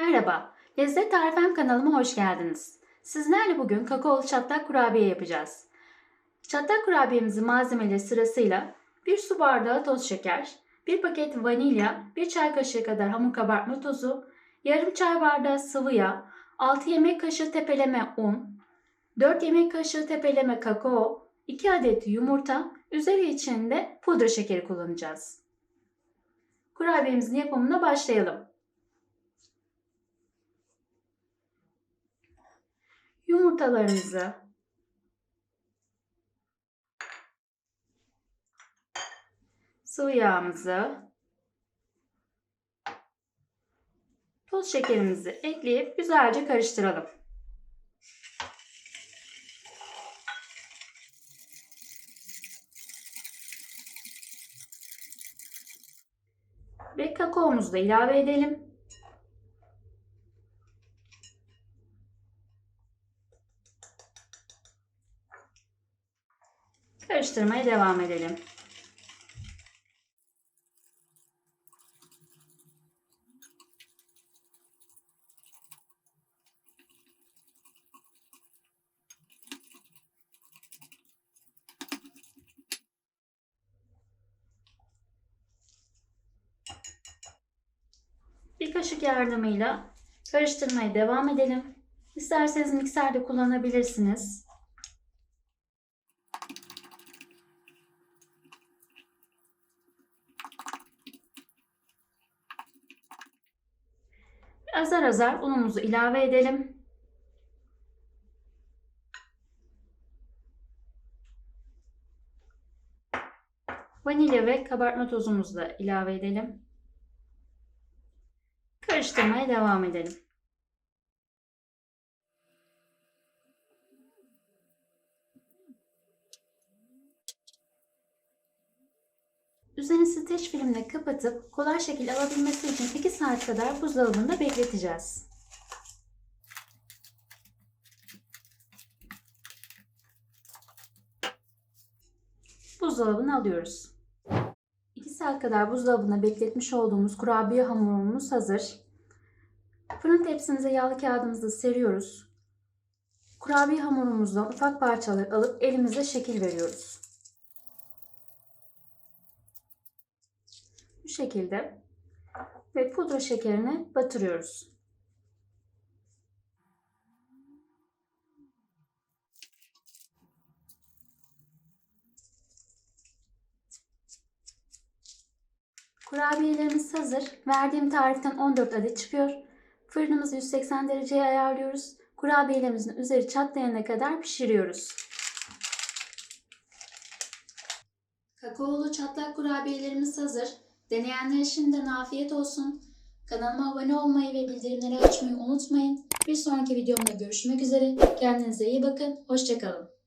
Merhaba, Lezzet Tarifem kanalıma hoş geldiniz. Sizlerle bugün kakaolu çatlak kurabiye yapacağız. Çatlak kurabiyemizin malzemeleri sırasıyla 1 su bardağı toz şeker, 1 paket vanilya, 1 çay kaşığı kadar hamur kabartma tozu, yarım çay bardağı sıvı yağ, 6 yemek kaşığı tepeleme un, 4 yemek kaşığı tepeleme kakao, 2 adet yumurta, üzeri için de pudra şekeri kullanacağız. Kurabiyemizin yapımına başlayalım. Yumurtalarımızı sıvı yağımızı toz şekerimizi ekleyip güzelce karıştıralım. Ve kakaomuzu da ilave edelim. Karıştırmaya devam edelim. Bir kaşık yardımıyla karıştırmaya devam edelim. İsterseniz mikserde kullanabilirsiniz. Azar azar unumuzu ilave edelim. Vanilya ve kabartma tozumuzu da ilave edelim. Karıştırmaya devam edelim. Üzerini streç filmle kapatıp kolay şekilde alabilmesi için 2 saat kadar buzdolabında bekleteceğiz. Buzdolabına alıyoruz. 2 saat kadar buzdolabına bekletmiş olduğumuz kurabiye hamurumuz hazır. Fırın tepsimize yağlı kağıdımızı seriyoruz. Kurabiye hamurumuzdan ufak parçalar alıp elimize şekil veriyoruz. Şekilde ve pudra şekerini batırıyoruz. Kurabiyelerimiz hazır. Verdiğim tariften 14 adet çıkıyor. Fırınımızı 180 dereceye ayarlıyoruz. Kurabiyelerimizin üzeri çatlayana kadar pişiriyoruz. Kakaolu çatlak kurabiyelerimiz hazır. Deneyenler şimdiden afiyet olsun. Kanalıma abone olmayı ve bildirimleri açmayı unutmayın. Bir sonraki videomda görüşmek üzere. Kendinize iyi bakın. Hoşçakalın.